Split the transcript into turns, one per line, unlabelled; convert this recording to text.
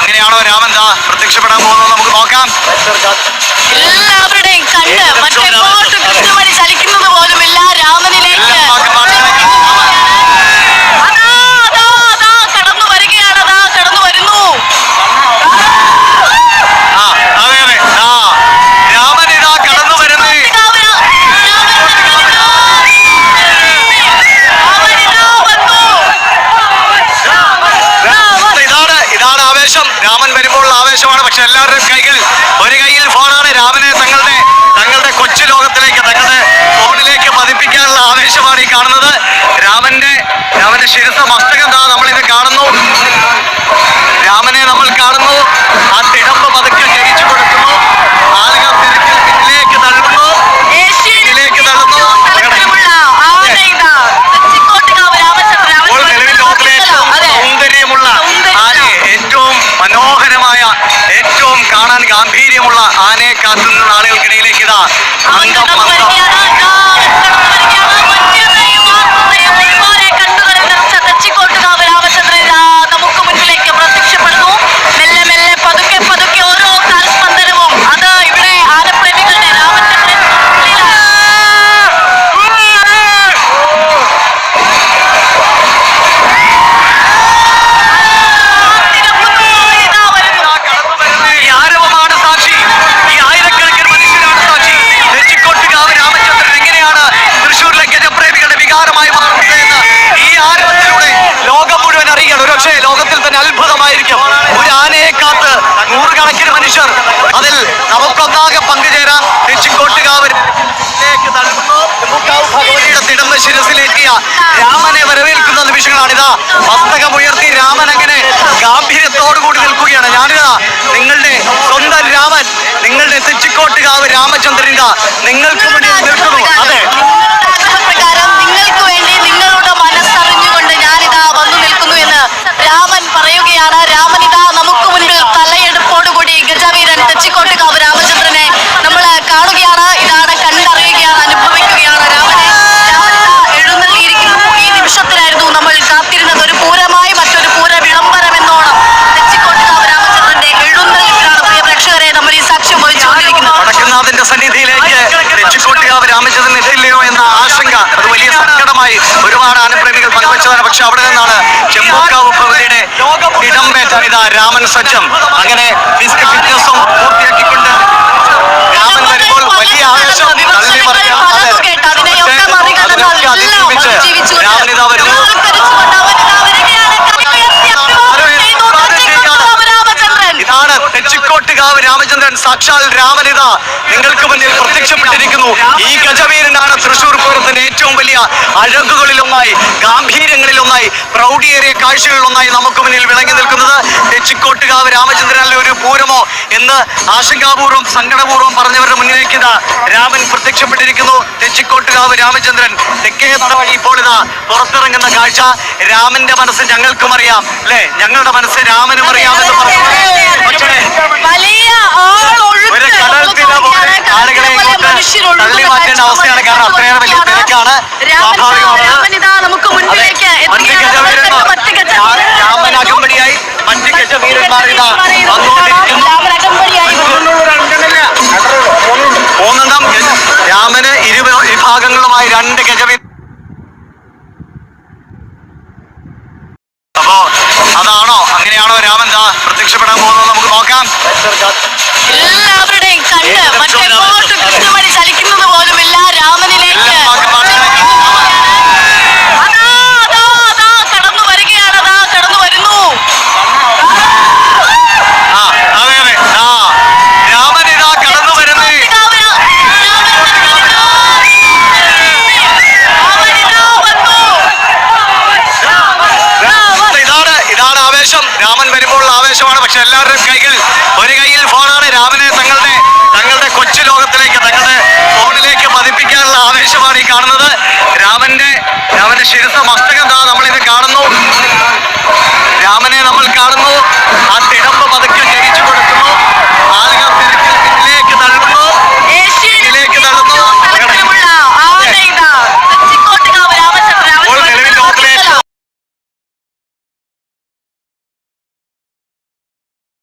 അങ്ങനെയാണോ രാമൻ ദാ പ്രത്യക്ഷപ്പെടാൻ പോകുന്നത്? നമുക്ക് നോക്കാം. എല്ലാവരുടെയും കണ്ട് മറ്റേ ചലിക്കുന്നത് പോലും എല്ലാ രാമനിലേക്ക്. എല്ലാവരുടെയും കൈകൾ ഒരു കൈയിൽ ഫോണാണ്. രാവിലെ തങ്ങളുടെ തങ്ങളുടെ കൊച്ചു ലോകത്തിലേക്ക് തങ്ങളുടെ ഫോണിലേക്ക് പതിപ്പിക്കാനുള്ള ആവേശമാണ് ഈ കാണുന്നത്. രാമന്റെ രാമന്റെ ശിരസ മസ്തകം താ നമ്മളിത് കാണുന്നു. രാമനെ നൂറുകണക്കിന് മനുഷ്യർ. അതിൽ നമുക്കൊന്നാകെ പങ്കുചേരാൻ തെച്ചിക്കോട്ടുകാവ് തള്ളുന്നു. ഭഗവതിയുടെ തിടമ്പ് ശിരസിലേറ്റിയ രാമനെ വരവേൽക്കുന്ന നിമിഷങ്ങളാണിതാ. മസ്തകം ഉയർത്തി രാമൻ അങ്ങനെ ഗാംഭീര്യത്തോടു കൂടി നിൽക്കുകയാണ്. ഞാനിതാ നിങ്ങളുടെ സ്വന്തം രാമൻ നിങ്ങളുടെ തെച്ചിക്കോട്ടുകാവ് രാമചന്ദ്രൻ നിങ്ങൾക്ക് മുന്നിൽ പക്ഷെ അവിടെ നിന്നാണ് ചെമ്പോക്കാവ് ഭഗവതിയുടെ ഇടംപേറ്റ ഇതാ രാമൻ സജ്ജം. അങ്ങനെ ഫിസിക്കൽ ഫിറ്റ്നസും സാക്ഷാൽ രാമനിത നിങ്ങൾക്ക് മുന്നിൽ പ്രത്യക്ഷപ്പെട്ടിരിക്കുന്നു. ഈ ഗജവീരനാണ് തൃശൂർ പൂരത്തിന്റെ ഏറ്റവും വലിയ അഴകുകളിലൊന്നായി ഗാംഭീര്യങ്ങളിലൊന്നായി പ്രൗഢിയേറിയ കാഴ്ചകളിലൊന്നായി നമുക്ക് മുന്നിൽ വിളങ്ങി നിൽക്കുന്നത് തെച്ചിക്കോട്ടുകാവ് രാമചന്ദ്രനിലെ ഒരു പൂരമോ എന്ന് ആശങ്കാപൂർവം സങ്കടപൂർവം പറഞ്ഞവരുടെ മുന്നിലേക്ക് രാമൻ പ്രത്യക്ഷപ്പെട്ടിരിക്കുന്നു. തെച്ചിക്കോട്ടുകാവ് രാമചന്ദ്രൻ തെക്കേ ഇതാ പുറത്തിറങ്ങുന്ന കാഴ്ച രാമന്റെ മനസ്സ് ഞങ്ങൾക്കും അറിയാം. അല്ലെ ഞങ്ങളുടെ മനസ്സ് രാമനും അറിയാമെന്ന് പറഞ്ഞു. ഒരു കടൽ തിര പോലെ ആളുകളെ ഇങ്ങോട്ട് തള്ളി മാറ്റേണ്ട അവസ്ഥയാണ്. കാരണം അത്രയേറെ വലിയ തിരക്കാണ്. സ്വാഭാവികമാണ്. മറ്റ്. ഗജവീരന്മാർ
മറ്റ് ഗജ-
രാമൻ അകമ്പടിയായി. മറ്റ് ഗജവീരന്മാർ ഇതാ രാമന് ഇരു വിഭാഗങ്ങളുമായി രണ്ട് ഗജവീര അപ്പോ അതാണോ അങ്ങനെയാണോ രാമൻ ദാ പ്രത്യക്ഷപ്പെടാൻ പോകുന്നത് നമുക്ക് നോക്കാം. കാണുന്നത് രാമന്റെ രാമന്റെ ശിരസ മസ്തകം താ നമ്മൾ ഇത് കാണുന്നു.